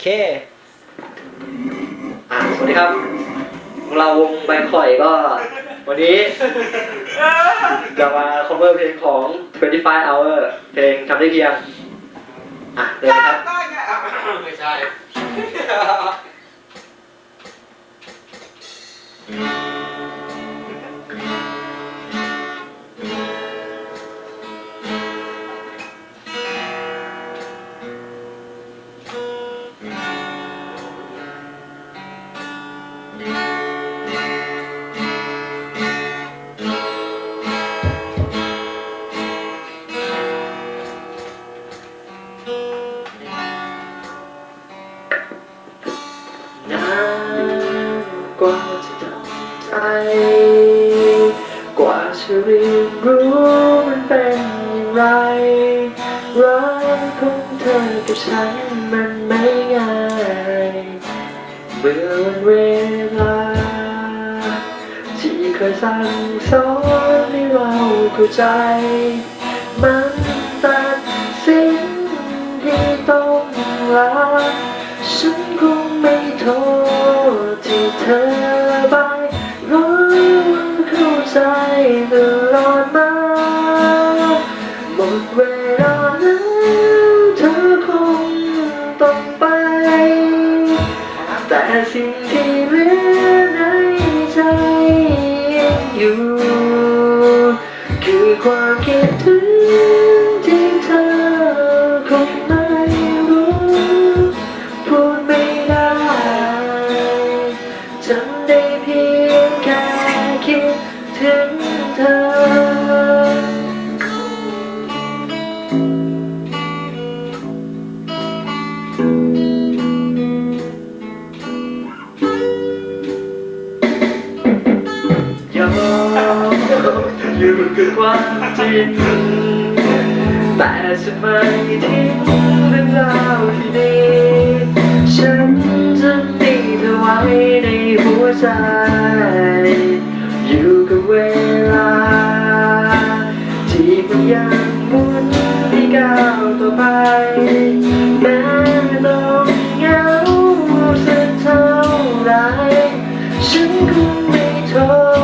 เคอะสวัสดีครับ เราวงใบข่อยก็ วันนี้ จะมา cover เพลงของ 25 hour เพลงทำได้เพียง อะเลยครับ ไม่ใช่ นานกว่าจะทำใจ กว่าจะเรียนรู้มันเป็นอย่างไร รักของเธอกับฉันมันไม่ง่ายเมื่อวันเวลา เคยสั่งสอนให้เราเข้าใจ มันตัดสิ่งที่ต้องลาฉันคงไม่โทษที่เธอไปราะว่าเข้าใจตลอดมาหมดเวลาแล้วเธอคงต้องไป แต่สิ่งที่ ไม่รู้ พูดไม่ได้จำได้เพียงแค่คิดถึงเธอยอมอยู่กับความจริง แต่จะไม่ทิ้งเรื่องราวที่ดี ฉันจะมีเธอไว้ในหัวใจ อยู่กับเวลา ที่มันยังหมุนให้ก้าวต่อไป แม้ต้องเหงาสักเท่าไหรฉันคงไม่โทษ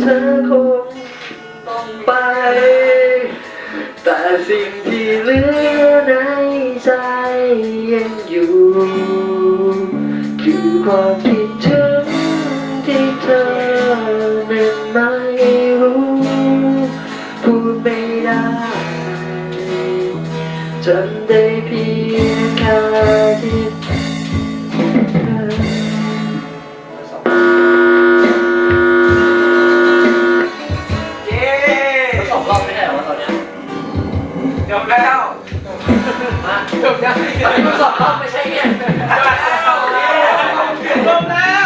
เธอคงต้องไป แต่สิ่งที่เหลือในใจยังอยู่ คือความคิดถึงที่เธอนั้นไม่รู้พูดไม่ได้จำได้เพียงแค่ จบแล้วจบแล้วไม่ใช่เนี่ยจบแล้วจบแล้ว